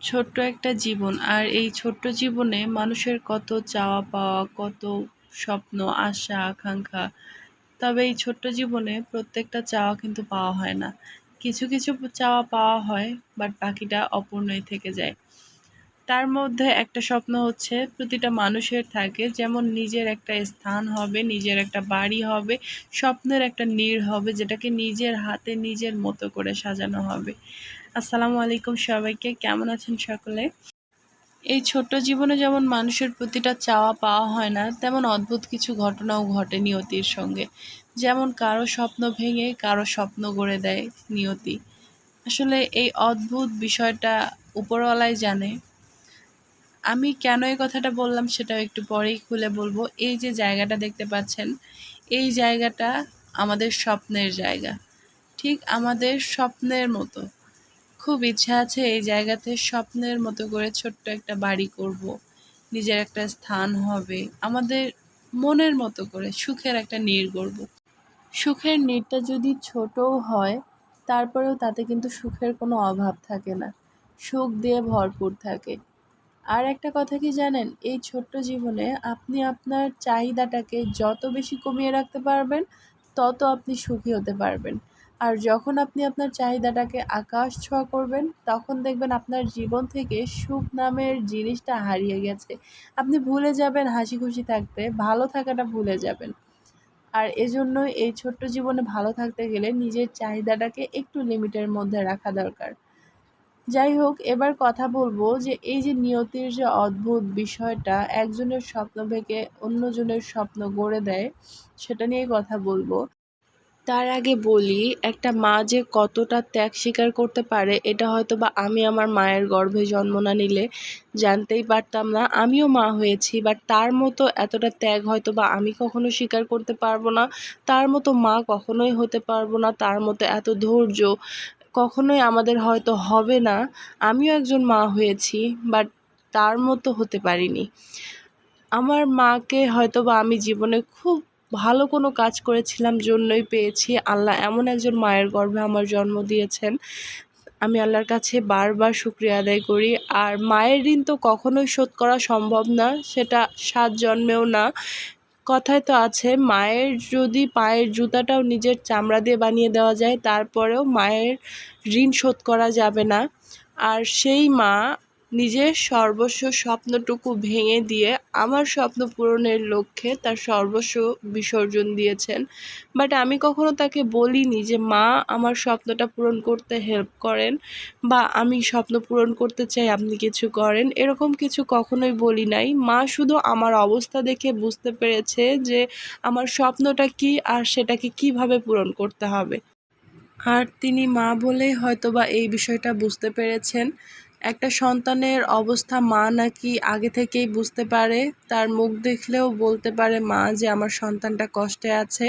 ছোট্ট একটা জীবন। আর এই ছোট্ট জীবনে মানুষের কত চাওয়া পাওয়া, কত স্বপ্ন, আশা, আকাঙ্ক্ষা, তবে এই ছোট্ট জীবনে প্রত্যেকটা চাওয়া কিন্তু পাওয়া হয় না। কিছু কিছু চাওয়া পাওয়া হয় বাট বাকিটা অপূর্ণই থেকে যায়। তার মধ্যে একটা স্বপ্ন হচ্ছে, প্রতিটা মানুষের থাকে, যেমন নিজের একটা স্থান হবে, নিজের একটা বাড়ি হবে, স্বপ্নের একটা নীড় হবে, যেটাকে নিজের হাতে, নিজের মতো করে সাজানো হবে। আসসালামু আলাইকুম সবাইকে, কেমন আছেন সকলে? এই ছোট্ট জীবনে যেমন মানুষের প্রতিটা চাওয়া পাওয়া হয় না, তেমন অদ্ভুত কিছু ঘটনাও ঘটে নিয়তির সঙ্গে। যেমন কারও স্বপ্ন ভেঙে কারও স্বপ্ন গড়ে দেয় নিয়তি। আসলে এই অদ্ভুত বিষয়টা উপরওয়ালাই জানে। আমি কেন এই কথাটা বললাম সেটাও একটু পরেই খুলে বলব। এই যে জায়গাটা দেখতে পাচ্ছেন, এই জায়গাটা আমাদের স্বপ্নের জায়গা। ঠিক আমাদের স্বপ্নের মতো। খুব ইচ্ছা আছে এই জায়গাতে স্বপ্নের মতো করে ছোট্ট একটা বাড়ি করব। নিজের একটা স্থান হবে। আমাদের মনের মতো করে সুখের একটা নীড় গড়ব। সুখের নীড়টা যদি ছোটও হয়, তারপরেও তাতে কিন্তু সুখের কোনো অভাব থাকে না। সুখ দিয়ে ভরপুর থাকে। আর একটা কথা কি জানেন? এই ছোট্ট জীবনে আপনি আপনার চাহিদাটাকে যত বেশি কমিয়ে রাখতে পারবেন, তত আপনি সুখী হতে পারবেন। আর যখন আপনি আপনার চাহিদাটাকে আকাশ ছোঁয়া করবেন, তখন দেখবেন আপনার জীবন থেকে সুখ নামের জিনিসটা হারিয়ে গেছে। আপনি ভুলে যাবেন, হাসি খুশি থাকতে, ভালো থাকাটা ভুলে যাবেন। আর এজন্যই এই ছোট্ট জীবনে ভালো থাকতে গেলে নিজের চাহিদাটাকে একটু লিমিটের মধ্যে রাখা দরকার। যাই হোক, এবার কথা বলব যে এই যে নিয়তির যে অদ্ভুত বিষয়টা, একজনের স্বপ্ন ভেঙে অন্যজনের স্বপ্ন গড়ে দেয়, সেটা নিয়ে কথা বলব। তার আগে বলি, একটা মা যে কতটা ত্যাগ স্বীকার করতে পারে, এটা হয়তো বা আমি আমার মায়ের গর্ভে জন্ম না নিলে জানতেই পারতাম না। আমিও মা হয়েছি বাট তার মতো এতটা ত্যাগ হয়তো বা আমি কখনো স্বীকার করতে পারব না। তার মতো মা কখনোই হতে পারব না, তার মতো এত ধৈর্য কখনোই আমাদের হয়তো হবে না। আমিও একজন মা হয়েছি বাট তার মতো হতে পারিনি। আমার মাকে হয়তো বা আমি জীবনে খুব ভালো কোনো কাজ করেছিলাম জন্যই পেয়েছি। আল্লাহ এমন একজন মায়ের গর্ভে আমার জন্ম দিয়েছেন। আমি আল্লাহর কাছে বারবার শুক্রিয়া আদায় করি। আর মায়ের ঋণ তো কখনোই শোধ করা সম্ভব না, সেটা সাত জন্মেও না। কথায় তো আছে, মায়ের যদি পায়ের জুতাটাও নিজের চামড়া দিয়ে বানিয়ে দেওয়া যায়, তারপরেও মায়ের ঋণ শোধ করা যাবে না। আর সেই মা নিজের সর্বস্ব স্বপ্নটুকু ভেঙে দিয়ে আমার স্বপ্ন পূরণের লক্ষ্যে তার সর্বস্ব বিসর্জন দিয়েছেন। বাট আমি কখনো তাকে বলিনি যে, মা, আমার স্বপ্নটা পূরণ করতে হেল্প করেন বা আমি স্বপ্ন পূরণ করতে চাই, আপনি কিছু করেন। এরকম কিছু কখনোই বলি নাই। মা শুধু আমার অবস্থা দেখে বুঝতে পেরেছে যে, আমার স্বপ্নটা কি আর সেটাকে কীভাবে পূরণ করতে হবে। আর তিনি মা বলেই হয়তোবা এই বিষয়টা বুঝতে পেরেছেন। একটা সন্তানের অবস্থা মা নাকি আগে থেকেই বুঝতে পারে, তার মুখ দেখলেও বলতে পারে, মা, যে আমার সন্তানটা কষ্টে আছে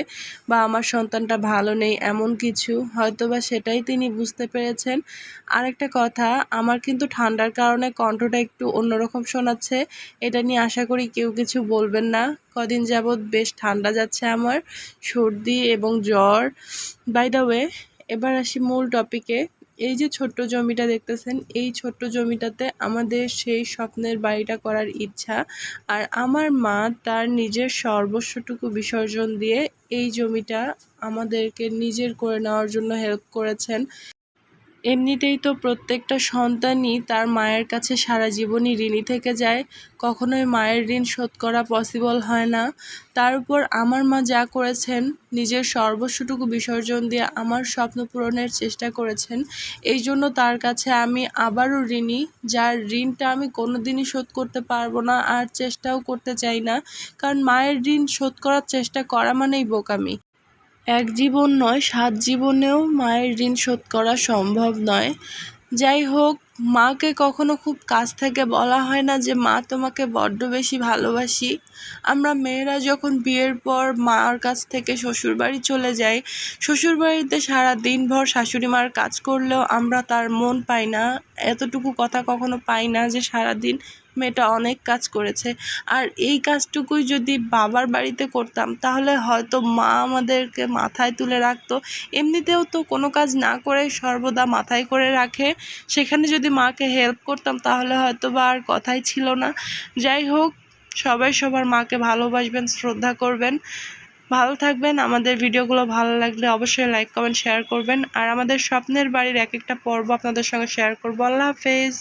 বা আমার সন্তানটা ভালো নেই, এমন কিছু। হয়তো বা সেটাই তিনি বুঝতে পেরেছেন। আরেকটা কথা, আমার কিন্তু ঠান্ডার কারণে কণ্ঠটা একটু অন্যরকম শোনাচ্ছে। এটা নিয়ে আশা করি কেউ কিছু বলবেন না। কদিন যাবৎ বেশ ঠান্ডা যাচ্ছে আমার, সর্দি এবং জ্বর। বাই দ্য ওয়ে এবার আসি মূল টপিকে এই যে ছোট্ট জমিটা দেখতেছেন, এই ছোট্ট জমিটাতে আমাদের সেই স্বপ্নের বাড়িটা করার ইচ্ছা। আর আমার মা তার নিজের সর্বস্বটুকু বিসর্জন দিয়ে এই জমিটা আমাদেরকে নিজের করে নেওয়ার জন্য হেল্প করেছেন। এমনিতেই তো প্রত্যেকটা সন্তানই তার মায়ের কাছে সারা জীবনই ঋণী থেকে যায়, কখনোই মায়ের ঋণ শোধ করা পসিবল হয় না। তার উপর আমার মা যা করেছেন, নিজের সর্বস্বটুকু বিসর্জন দিয়ে আমার স্বপ্ন পূরণের চেষ্টা করেছেন, এই জন্য তার কাছে আমি আবারও ঋণী, যার ঋণটা আমি কোনো দিনই শোধ করতে পারব না আর চেষ্টাও করতে চাই না, কারণ মায়ের ঋণ শোধ করার চেষ্টা করা মানেই বোকামি। এক জীবন নয়, সাত জীবনেও মায়ের ঋণ শোধ করা সম্ভব নয়। যাই হোক, মাকে কখনো খুব কাছ থেকে বলা হয় না যে, মা, তোমাকে বড্ড বেশি ভালোবাসি। আমরা মেয়েরা যখন বিয়ের পর মার কাছ থেকে শ্বশুরবাড়ি চলে যাই, শ্বশুরবাড়িতে সারা দিনভর শাশুড়ি মার কাজ করলেও আমরা তার মন পাই না। এতটুকু কথা কখনো পাই না যে সারাদিন মেয়েটা অনেক কাজ করেছে। আর এই কাজটুকুই যদি বাবার বাড়িতে করতাম, তাহলে হয়তো মা আমাদেরকে মাথায় তুলে রাখতো। এমনিতেও তো কোনো কাজ না করে সর্বদা মাথায় করে রাখে। সেখানে যদি মাকে হেল্প করতাম, তাহলে হয়তো বা আর কথাই ছিল না। যাই হোক, সবাই সবার মাকে ভালোবাসবেন, শ্রদ্ধা করবেন। ভালো থাকবেন, আমাদের ভিডিওগুলো ভালো লাগলে অবশ্যই লাইক কমেন্ট শেয়ার করবেন। আর আমাদের স্বপ্নের বাড়ির এক একটা পর্ব আপনাদের সঙ্গে শেয়ার করব। আল্লাহ হাফেজ।